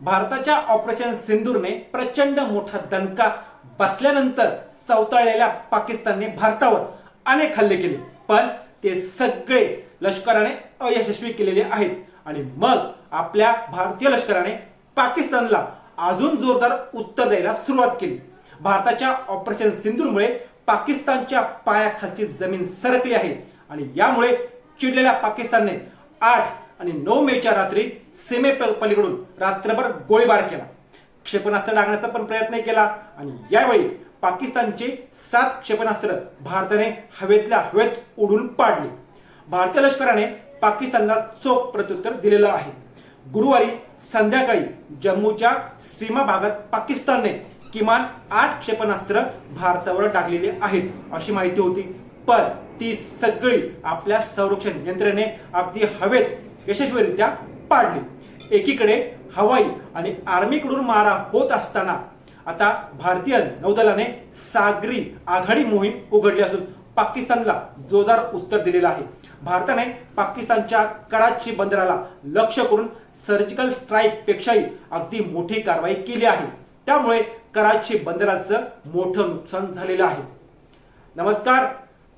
भारताच्या ऑपरेशन सिंदूरने प्रचंड मोठा दणका बसल्यानंतर चवताळलेल्या पाकिस्तानने भारतावर अनेक हल्ले केले. पण ते सगळे लष्कराने अयशस्वी केलेले आहेत. आणि मग आपल्या भारतीय लष्कराने पाकिस्तानला अजून जोरदार उत्तर द्यायला सुरुवात केली. भारताच्या ऑपरेशन सिंदूरमुळे पाकिस्तानच्या पायाखालची जमीन सरकली आहे. आणि यामुळे चिडलेल्या पाकिस्तानने आठ आणि नऊ मेच्या रात्री सीमे पलीकडून रात्रभर गोळीबार केला. क्षेपणास्त्र डागण्याचा पण प्रयत्न केला आणि यावेळी पाकिस्तानचे सात क्षेपणास्त्र भारताने हवेतल्या हवेत उडून पाडले. भारतीय लष्कराने पाकिस्तानला चोख प्रत्युत्तर दिलेलं आहे. गुरुवारी संध्याकाळी जम्मूच्या सीमा भागात पाकिस्तानने किमान आठ क्षेपणास्त्र भारतावर टाकलेली आहेत अशी माहिती होती. पण ती सगळी आपल्या संरक्षण यंत्रणेने अगदी हवेत यशस्वीरित्या पाडली. एकीकडे हवाई आणि आर्मीकडून मारा होत असताना आता भारतीय नौदलाने सागरी आघाडी मोहीम उघडली असून पाकिस्तानला जोरदार उत्तर दिलेलं आहे. भारताने पाकिस्तानच्या कराची बंदराला लक्ष करून सर्जिकल स्ट्राईक पेक्षाही अगदी मोठी कारवाई केली आहे. त्यामुळे कराची बंदराचं मोठं नुकसान झालेलं आहे. नमस्कार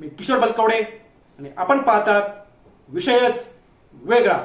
मी किशोर बलकवडे आणि आपण पाहतात विषयच वेगळा.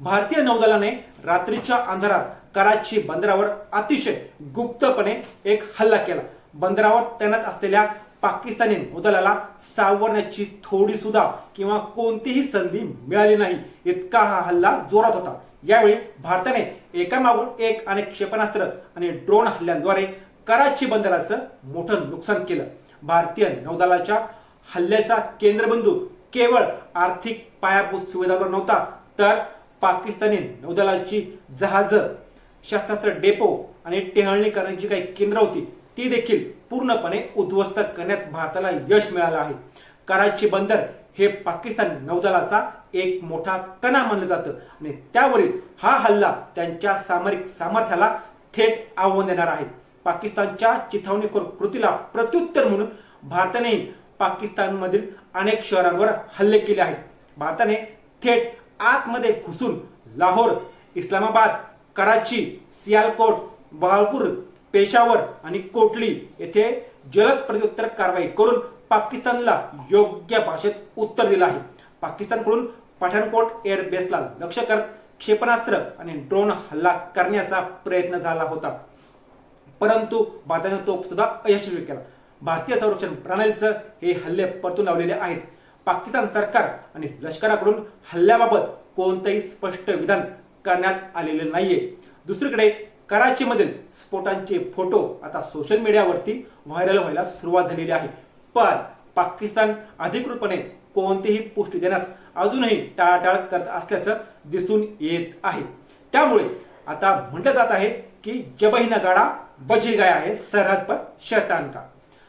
भारतीय नौदलाने रात्रीच्या अंधारात कराची बंदरावर अतिशय गुप्तपणे एक हल्ला केला. बंदरावर तैनात असलेल्या पाकिस्तानी नौदलाला सावरण्याची थोडी सुद्धा किंवा कोणतीही संधी मिळाली नाही. इतका हा हल्ला जोरात होता. यावेळी भारताने एकामागून एक अनेक क्षेपणास्त्र आणि ड्रोन हल्ल्यांद्वारे कराची बंदराचं मोठं नुकसान केलं. भारतीय नौदलाच्या हल्ल्याचा केंद्रबिंदू केवळ आर्थिक पायाभूत सुविधांवर नव्हता तर पाकिस्तानी नौदलाची जहाजं शस्त्रास्त्र डेपो आणि टेहळणी करण्याची काही केंद्र होती ती देखील पूर्णपणे उद्ध्वस्त करण्यात भारताला यश मिळालं आहे. कराची बंदर हे पाकिस्तान नौदलाचा एक मोठा कणा मानलं जातं आणि त्यावरील हा हल्ला त्यांच्या सामरिक सामर्थ्याला थेट आव्हान देणार आहे. पाकिस्तानच्या चिथावणीखोर कृतीला प्रत्युत्तर म्हणून भारतानेही पाकिस्तानमधील अनेक शहरांवर हल्ले केले आहेत. भारताने थेट आतमध्ये घुसून लाहोर इस्लामाबाद कराची सियालकोट बहालपूर पेशावर आणि कोटली येथे जलद प्रत्युत्तर कारवाई करून पाकिस्तानला योग्य भाषेत उत्तर दिलं आहे. पाकिस्तानकडून पठाणकोट एअरबेसला लक्ष करत क्षेपणास्त्र आणि ड्रोन हल्ला करण्याचा प्रयत्न झाला होता. परंतु भारताने तो सुद्धा अयशस्वी केला. भारतीय संरक्षण प्रणालीचं हे हल्ले परतून लावलेले आहेत. पाकिस्तान सरकार आणि लष्कराकडून हल्ल्याबाबत कोणतंही स्पष्ट विधान करण्यात आलेले नाहीये. दुसरीकडे कराचीमधील स्फोटांचे फोटो आता सोशल मीडियावरती व्हायरल व्हायला सुरुवात झालेली आहे. पण पाकिस्तान अधिकृतपणे कोणतीही पुष्टी देण्यास अजूनही टाळाटाळ करत असल्याचं दिसून येत आहे. त्यामुळे आता म्हटलं जात आहे की जबही गाडा बझीर गाय आहे सरहद पर शैतान का?